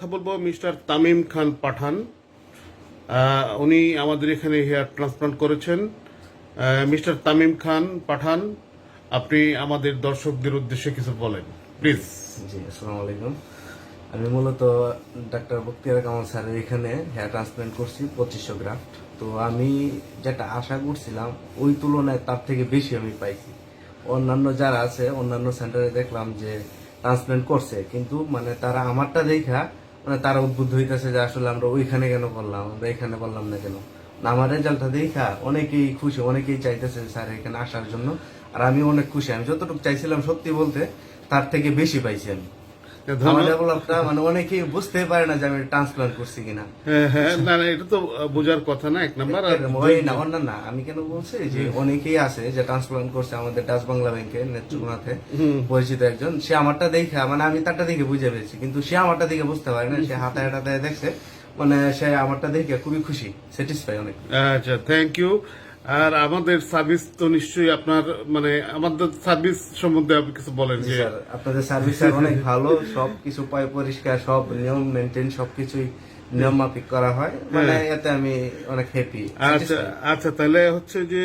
কথা বলব, মিস্টার তামিম খান পাঠান। উনি আমাদের এখানে হেয়ার ট্রান্সপ্লান্ট করেছেন। মিস্টার তামিম খান পাঠান, আপনি আমাদের দর্শকদের উদ্দেশ্যে কিছু বলেন, প্লিজ। জি, আসসালামু আলাইকুম। আমি মূলত ডাক্তার বক্তিয়ার কামাল স্যারের এখানে হেয়ার ট্রান্সপ্লান্ট করছি, পঁচিশশো গ্রাফট তো আমি যেটা আশা করছিলাম, ওই তুলনায় তার থেকে বেশি আমি পাইছি। অন্যান্য যারা আছে, অন্যান্য সেন্টারে দেখলাম যে ট্রান্সপ্লান্ট করছে, কিন্তু মানে তারা আমারটা দেখা মানে তারা উদ্বুদ্ধ হইতেছে যে আসলে আমরা ওইখানে কেন করলাম আমরা এখানে করলাম না কেন? আমার রেজাল্টটা দেখা অনেকেই খুশি, অনেকেই চাইতেছে স্যার এখানে আসার জন্য, আর আমি অনেক খুশি। আমি যতটুকু চাইছিলাম সত্যি বলতে, তার থেকে বেশি পাইছি আমি। ধন্যবাদ। মানে অনেকেই বুঝতে পারে না যে আমি ট্রান্সপ্লান্ট করছি কিনা। হ্যাঁ হ্যাঁ না না এটা তো বোঝার কথা না এক নাম্বার আর ওই না অন্য না আমি কেন বলছি যে অনেকেই আছে যে ট্রান্সপ্লান্ট করছে আমাদের ডাচ বাংলা ব্যাংকে নেত্রকোনাতে পরিচিত একজন সে আমারটা দেখা মানে আমি তারটা দেখে বুঝে পেরেছি কিন্তু সে আমারটা দেখে বুঝতে পারে না সে হাতায় হাতায় দেখছে মানে সে আমারটা দেখে খুবই খুশি স্যাটিসফাই অনেক। আচ্ছা থ্যাংক ইউ আর আমাদের সার্ভিস তো নিশ্চয়ই আপনার মানে আমাদের সার্ভিস সম্বন্ধে আপনি কিছু বলেন যে আপনাদের সার্ভিস অনেক ভালো সব কিছু পায় পরিষ্কার সব নিয়ম মেনটেন সবকিছুই নিয়ম মাফিক করা হয়। মানে এতে আমি অনেক হ্যাপি আচ্ছা আচ্ছা তাহলে হচ্ছে যে